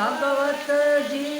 Bhagavata Ji.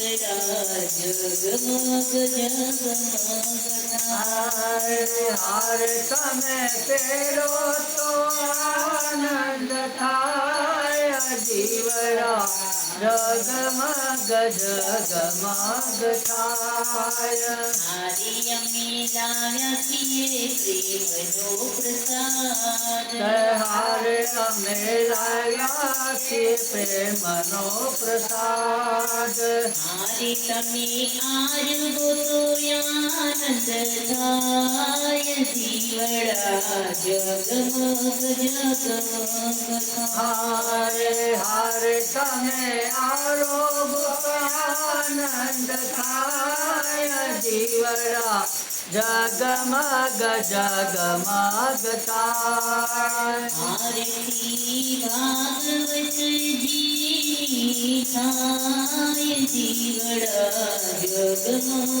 जगमग जगमग हर समय तेरो तो आनंद थाय जीवरा जगमग जगमग थाय हरियमी लाव्या प्रिय प्रेम नो प्रसाद અમે લાયા છીએ પ્રેમનો પ્રસાદ હારી તમે આરવો તો આનંદ दीवड़ा जगमग जगमग हारे समय आरोप आनंद खाय दीवड़ा जगमग जगमगता आरती जी खाय दीवड़ा जगमग